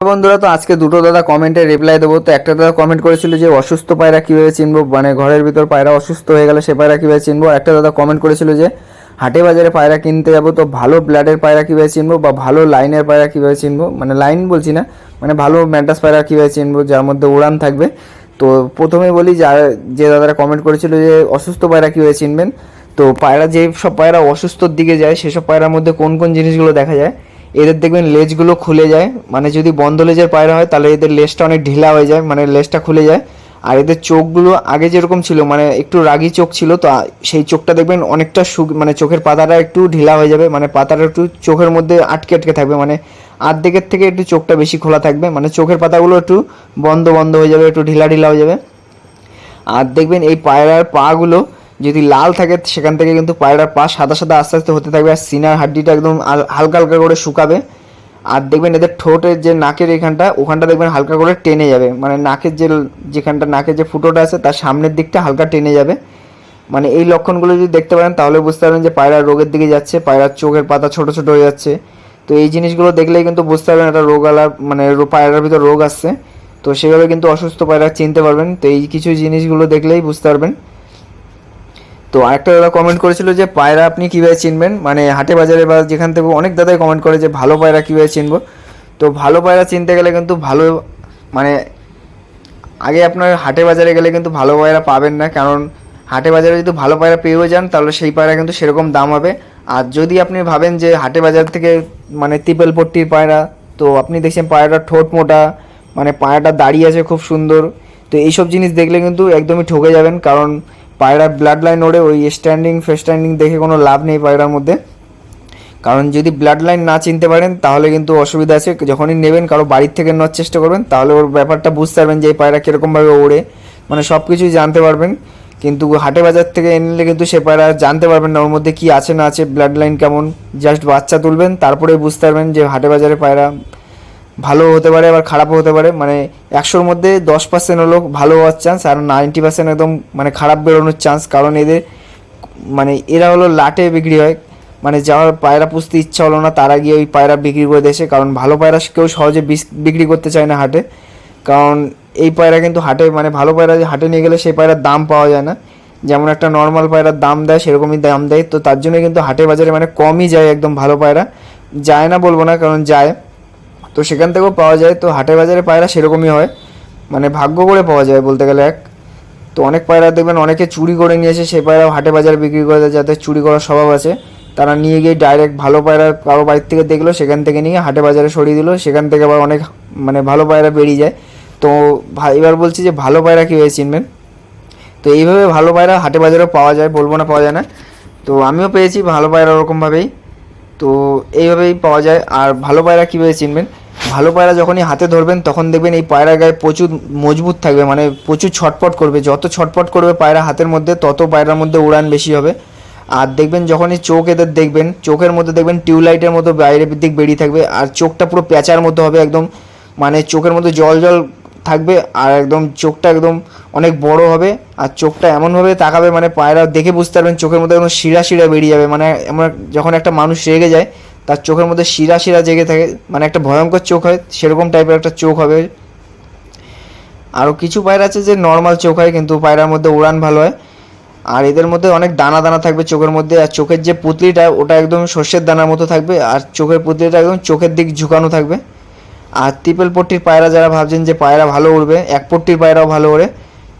বন্ধুরা, তো আজকে দুটো দাদা কমেন্টে রিপ্লাই দেবো। তো একটা দাদা কমেন্ট করেছিল যে, অসুস্থ পায়রা কীভাবে চিনবো? মানে ঘরের ভিতর পায়রা অসুস্থ হয়ে গেলে সে পায়রা কীভাবে চিনবো? একটা দাদা কমেন্ট করেছিল যে, হাটে বাজারে পায়রা কিনতে যাব তো ভালো ব্লাডের পায়রা কীভাবে চিনবো বা ভালো লাইনের পায়রা কীভাবে চিনবো? মানে লাইন বলছি না মানে ভালো ম্যান্টাস পায়রা কীভাবে চিনবো, যার মধ্যে উড়ান থাকবে। তো প্রথমে বলি যার যে দাদারা কমেন্ট করেছিল যে, অসুস্থ পায়রা কীভাবে চিনবেন? তো পায়রা যে সব পায়রা অসুস্থর দিকে যায়, সেসব পায়রার মধ্যে কোন কোন জিনিসগুলো দেখা যায়? এদের দেখবেন লেজগুলো খুলে যায়। মানে যদি বন্ধ লেজের পায়রা হয়, তাহলে এদের লেজটা অনেক ঢিলা হয়ে যায় মানে লেজটা খুলে যায়। আর এদের চোখগুলো আগে যেরকম ছিল মানে একটু রাগি চোখ ছিল, তো সেই চোখটা দেখবেন অনেকটা সু মানে চোখের পাতাটা একটু ঢিলা হয়ে যাবে মানে পাতাটা একটু চোখের মধ্যে আটকে আটকে থাকবে মানে আর্ধেকের থেকে একটু চোখটা বেশি খোলা থাকবে মানে চোখের পাতাগুলো একটু বন্ধ বন্ধ হয়ে যাবে, একটু ঢিলা ঢিলা হয়ে যাবে। আর দেখবেন এই পায়রার পাগুলো যদি লাল থাকে, সেখান থেকে কিন্তু পায়রার পা সাদা সাদা আস্তে আস্তে হতে থাকবে আর সিনার হাড্ডিটা একদম হালকা হালকা করে শুকাবে। আর দেখবেন এদের ঠোঁটের যে নাকের এখানটা, ওখানটা দেখবেন হালকা করে টেনে যাবে। মানে নাকের যে যেখানটা নাকের যে ফুটোটা আছে, তার সামনের দিকটা হালকা টেনে যাবে। মানে এই লক্ষণগুলো যদি দেখতে পারেন, তাহলে বুঝতে পারবেন যে পায়রা রোগের দিকে যাচ্ছে, পায়রার চোখের পাতা ছোট ছোট হয়ে যাচ্ছে। তো এই জিনিসগুলো দেখলেই কিন্তু বুঝতে পারবেন একটা রোগ আলা মানে পায়রার ভিতর রোগ আসছে। তো সেভাবে কিন্তু অসুস্থ পায়রা চিনতে পারবেন। তো এই কিছু জিনিসগুলো দেখলেই বুঝতে পারবেন। তো আরেকটা দাদা কমেন্ট করেছিল যে, পায়রা আপনি কীভাবে চিনবেন? মানে হাটে বাজারে বা যেখান থেকে, অনেক দাদাই কমেন্ট করে যে, ভালো পায়রা কীভাবে চিনবো? তো ভালো পায়রা চিনতে গেলে কিন্তু ভালো মানে আগে আপনার হাটে বাজারে গেলে কিন্তু ভালো পায়রা পাবেন না। কারণ হাটে বাজারে যদি ভালো পায়রা পেয়েও যান, তাহলে সেই পায়রা কিন্তু সেরকম দাম হবে। আর যদি আপনি ভাবেন যে, হাটে বাজার থেকে মানে তিপেল পট্টির পায়রা, তো আপনি দেখছেন পায়রাটা ঠোঁট মোটা মানে পায়রাটা দাঁড়িয়ে আছে খুব সুন্দর, তো এইসব জিনিস দেখলে কিন্তু একদমই ঠকে যাবেন। কারণ পায়রার ব্লাড লাইন ওড়ে, ওই স্ট্যান্ডিং ফেস্ট্যান্ডিং দেখে কোনো লাভ নেই পায়রার মধ্যে। কারণ যদি ব্লাড লাইন না চিনতে পারেন, তাহলে কিন্তু অসুবিধা আছে। যখনই নেবেন, কারও বাড়ির থেকে নেওয়ার চেষ্টা করবেন, তাহলে ওর ব্যাপারটা বুঝতে পারবেন যে এই পায়রা কীরকমভাবে ওড়ে। মানে সব কিছুই জানতে পারবেন। কিন্তু হাটে বাজার থেকে এনলে কিন্তু সে পায়রা জানতে পারবেন না, ওর মধ্যে কী আছে না আছে ব্লাড লাইন কেমন। জাস্ট বাচ্চা তুলবেন তারপরে বুঝতে পারবেন যে হাটে বাজারে পায়রা ভালো হতে পারে আবার খারাপও হতে পারে। মানে একশোর মধ্যে দশ পার্সেন্ট হলো ভালো হওয়ার চান্স আর নাইনটি পার্সেন্ট একদম মানে খারাপ বেরোনোর চান্স কারণ এদের মানে এরা হলো লাটে বিক্রি হয়। মানে যাওয়ার পায়রা পুষতে ইচ্ছা হলো না, তারা গিয়ে ওই পায়রা বিক্রি করে দেশে কারণ ভালো পায়রা কেউ সহজে বিক্রি করতে চায় না হাটে। কারণ এই পায়রা কিন্তু হাটে মানে ভালো পায়রা হাটে নিয়ে গেলে সেই পায়রার দাম পাওয়া যায় না। যেমন একটা নর্মাল পায়রার দাম দেয়, সেরকমই দাম দেয়। তো তার জন্য কিন্তু হাটে বাজারে মানে কমই যায় একদম ভালো পায়রা। যায় না বলব না, কারণ যায়। তো সেখান থেকেও পাওয়া যায়, তো হাটে বাজারে পায়রা সেরকমই হয়। মানে ভাগ্য করে পাওয়া যায় বলতে গেলে এক। তো অনেক পায়রা দেখবেন অনেকে চুরি করে নিয়ে এসে সেই পায়রা হাটে বাজারে বিক্রি করে দেয় যাদের চুরি করার স্বভাব আছে। তারা নিয়ে গিয়ে ডাইরেক্ট ভালো পায়রা কারও বাড়ির থেকে দেখল, সেখান থেকে নিয়ে হাটে বাজারে সরিয়ে দিল, সেখান থেকে আবার অনেক মানে ভালো পায়রা বেরিয়ে যায়। তো এবার বলছি যে ভালো পায়রা কীভাবে চিনবেন? তো এইভাবে ভালো পায়রা হাটে বাজারেও পাওয়া যায়, বলব না পাওয়া যায় না। তো আমিও পেয়েছি ভালো পায়রা ওরকমভাবেই। তো এইভাবেই পাওয়া যায়। আর ভালো পায়রা কীভাবে চিনবেন? ভালো পায়রা যখনই হাতে ধরবেন, তখন দেখবেন এই পায়রা গায়ে প্রচুর মজবুত থাকবে মানে প্রচুর ছটপট করবে। যত ছটপট করবে পায়রা হাতের মধ্যে, তত পায়রার মধ্যে উড়ান বেশি হবে। আর দেখবেন যখনই চোখ এদের দেখবেন, চোখের মধ্যে দেখবেন টিউবলাইটের মতো বাইরের দিক বেরিয়ে থাকবে, আর চোখটা পুরো প্যাঁচার মতো হবে একদম মানে চোখের মধ্যে জল জল থাকবে, আর একদম চোখটা একদম অনেক বড় হবে, আর চোখটা এমনভাবে তাকাবে মানে পায়রা দেখে বুঝতে পারবেন চোখের মধ্যে একদম শিরা শিরা বেরিয়ে যাবে মানে এমন যখন একটা মানুষ রেগে যায় তার চোখের মধ্যে শিরা শিরা জেগে থাকে মানে একটা ভয়ঙ্কর চোখ হয়, সেরকম টাইপের একটা চোখ হবে। আরও কিছু পায়রা আছে যে নর্মাল চোখ হয়, কিন্তু পায়রার মধ্যে উড়ান ভালো হয়। আর এদের মধ্যে অনেক দানা দানা থাকবে চোখের মধ্যে, আর চোখের যে পুতলিটা, ওটা একদম সর্ষের দানার মতো থাকবে, আর চোখের পুতলিটা একদম চোখের দিক ঝুঁকানো থাকবে। আর ত্রিপল পট্টির পায়রা যারা ভাবছেন যে পায়রা ভালো উড়বে, এক পট্টির পায়রাও ভালো ওড়ে।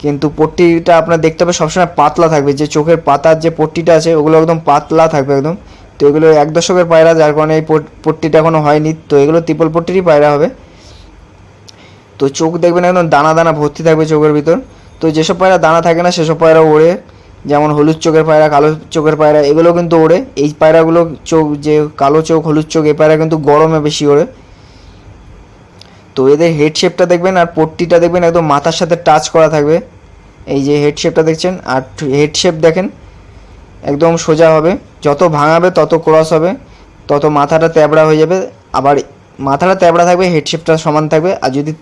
কিন্তু পট্টিটা আপনার দেখতে হবে সবসময় পাতলা থাকবে, যে চোখের পাতার যে পট্টিটা আছে, ওগুলো একদম পাতলা থাকবে একদম। তো এগুলো এক দশকের পায়রা, যার কারণে এই পট- পট্টিটা এখনও হয়নি। তো এগুলো ত্রিপল পট্টিরই পায়রা হবে। তো চোখ দেখবেন একদম দানা দানা ভর্তি থাকবে চোখের ভিতর। তো যেসব পায়রা দানা থাকে না, সেসব পায়রা ওড়ে। যেমন হলুদ চোখের পায়রা, কালো চোখের পায়রা, এগুলো কিন্তু ওড়ে। এই পায়রাগুলো চোখ, যে কালো চোখ, হলুদ চোখ এই পায়রা কিন্তু গরমে বেশি ওড়ে। তো এদের হেড শেপটা দেখবেন আর পট্টিটা দেখবেন একদম মাথার সাথে টাচ করা থাকবে। এই যে হেড শেপটা দেখছেন, আর হেড শেপ দেখেন। একদম সোজা হবে। যত ভাঙাবে, তত ক্রস হবে, তত মাথাটা ত্যাবড়া হয়ে যাবে। আবার মাথাটা ত্যাবড়া থাকবে হেডশেপটা সমান থাকবে। আর যদি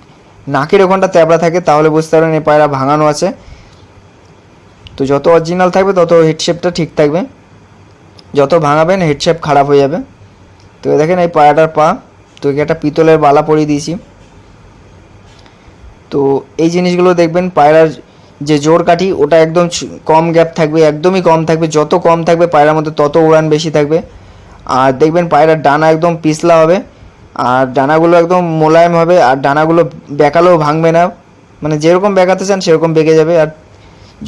নাকের ওখানটা ত্যাবড়া থাকে, তাহলে বুঝতে পারবেন এই পায়রা ভাঙানো আছে। তো যত অরিজিনাল থাকবে, তত হেডশেপটা ঠিক থাকবে। যত ভাঙাবেন হেডশেপ খারাপ হয়ে যাবে। তো দেখেন এই পায়রাটার পা। তো একে একটা পিতলের বালা পরিয়ে দিয়েছি। তো এই জিনিসগুলো দেখবেন পায়রার যে জোর কাঠি, ওটা একদম কম গ্যাপ থাকবে, একদমই কম থাকবে, যত কম থাকবে পায়রার মধ্যে তত উড়ান বেশি থাকবে। আর দেখবেন পায়রার ডানা একদম পিছলা হবে, আর ডানাগুলো একদম মোলায়েম হবে, আর ডানাগুলো বেঁকালেও ভাঙবে না। মানে যেরকম বেঁকাতে চান সেরকম বেঁকে যাবে, আর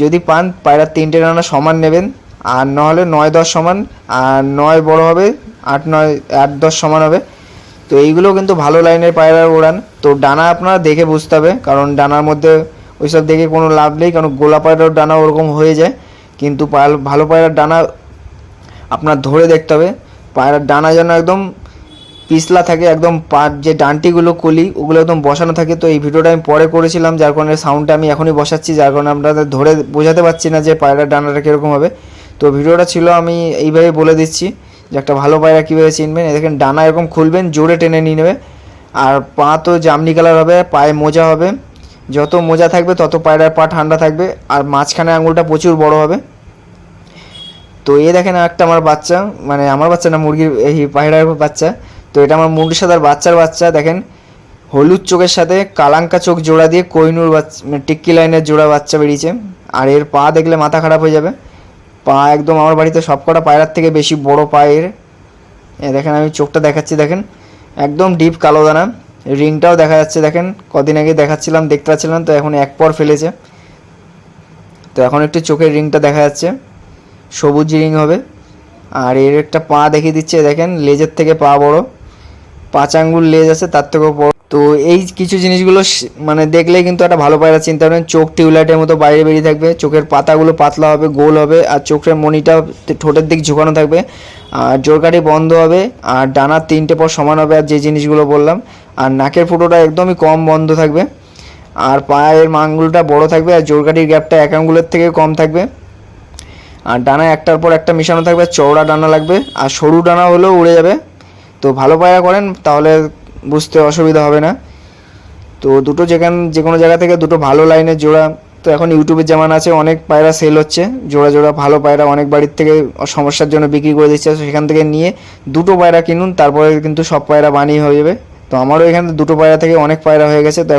যদি পান পায়রার তিনটে ডানা সমান নেবেন, আর নাহলে নয় দশ সমান, আর নয় বড় হবে, আট নয়, আট দশ সমান হবে। তো এইগুলো কিন্তু ভালো লাইনের পায়রার ওড়ান তো ডানা আপনারা দেখে বুঝতে হবে, কারণ ডানার মধ্যে ওইসব দেখে কোনো লাভ নেই, কারণ গোলা পায়রার ডানা ওরকম হয়ে যায়। কিন্তু ভালো পায়রার ডানা আপনার ধরে দেখতে হবে। পায়রার ডানা যেন একদম পিছলা থাকে, একদম পাট যে ডানটিগুলো কলি, ওগুলো একদম বসানো থাকে। তো এই ভিডিওটা আমি পরে করেছিলাম, যার কারণে সাউন্ডটা আমি এখনই বসাচ্ছি, যার কারণে আপনাদের ধরে বোঝাতে পারছি না যে পায়রার ডানাটা কীরকম হবে। তো ভিডিওটা ছিল, আমি এইভাবে বলে দিচ্ছি যে একটা ভালো পায়রা কীভাবে চিনবেন। দেখেন, ডানা এরকম খুলবেন, জোরে টেনে নিয়ে নেবে। আর পা তো জামনি কালার হবে, পায়ে মোজা হবে। যত মোজা থাকবে, তত পায়রার পা ঠান্ডা থাকবে, আর মাঝখানে আঙুলটা প্রচুর বড় হবে। তো এ দেখেন একটা আমার বাচ্চা মানে আমার বাচ্চা না, মুরগির, এই পায়রার বাচ্চা। তো এটা আমার মুরগির সাথে বাচ্চার বাচ্চা, দেখেন। হলুদ চোখের সাথে কালাঙ্কা চোখ জোড়া দিয়ে কোহিনুর বাচ্চা মানে টিক্কি লাইনের জোড়া বাচ্চা বেরিয়েছে। আর এর পা দেখলে মাথা খারাপ হয়ে যাবে। পা একদম আমার বাড়িতে সবকটা পায়রার থেকে বেশি বড় পায়ের। এ দেখেন, আমি চোখটা দেখাচ্ছি, দেখেন। একদম ডিপ কালো দানা। রিংটাও দেখা যাচ্ছে, দেখেন। কদিন আগে দেখাচ্ছিলাম, দেখতে পাচ্ছিলাম, তো এখন এক পর ফেলেছে। তো এখন একটু চোখের রিংটা দেখা যাচ্ছে। সবুজ রিং হবে। আর এর একটা পা দেখিয়ে দিচ্ছে, দেখেন, লেজের থেকে পা বড়। পাঁচ আঙ্গুল লেজ আছে, তার থেকেও বড়। তো এই কিছু জিনিসগুলো মানে দেখলেই কিন্তু একটা ভালো পায়রা চিনতে পারবেন চোখ টিউবলাইটের মতো বাইরে বেরিয়ে থাকবে। চোখের পাতাগুলো পাতলা হবে, গোল হবে, আর চোখের মনিটা ঠোঁটের দিক ঝুঁকানো থাকবে। আর জোরকাঠি বন্ধ হবে, আর ডানার তিনটে পর সমান হবে, আর যে জিনিসগুলো বললাম আর নাকের ফুটোটা একদমই কম বন্ধ থাকবে। আর পায়ের আঙ্গুলটা বড় থাকবে আর জোরকাঠির গ্যাপটা এক আঙ্গুলের থেকে কম থাকবে। আর ডানা একটার পর একটা মিশানো থাকবে, চওড়া ডানা লাগবে আর সরু ডানা হলেও উড়ে যাবে। তো ভালো পায়রা করেন, তাহলে বুঝতে অসুবিধা হবে না। তো দুটো যেখান যে কোনো জায়গা থেকে দুটো ভালো লাইনের জোড়া। তো এখন ইউটিউবের জামান আছে, অনেক পায়রা সেল হচ্ছে। জোড়া জোড়া ভালো পায়রা অনেক বাড়ির থেকে সমস্যার জন্য বিক্রি করে দিচ্ছে। সেখান থেকে নিয়ে দুটো পায়রা কিনুন, তারপরে কিন্তু সব পায়রা বানিয়ে হয়ে যাবে। তো আমারও এখানে দুটো পায়রা থেকে অনেক পায়রা হয়ে গেছে তো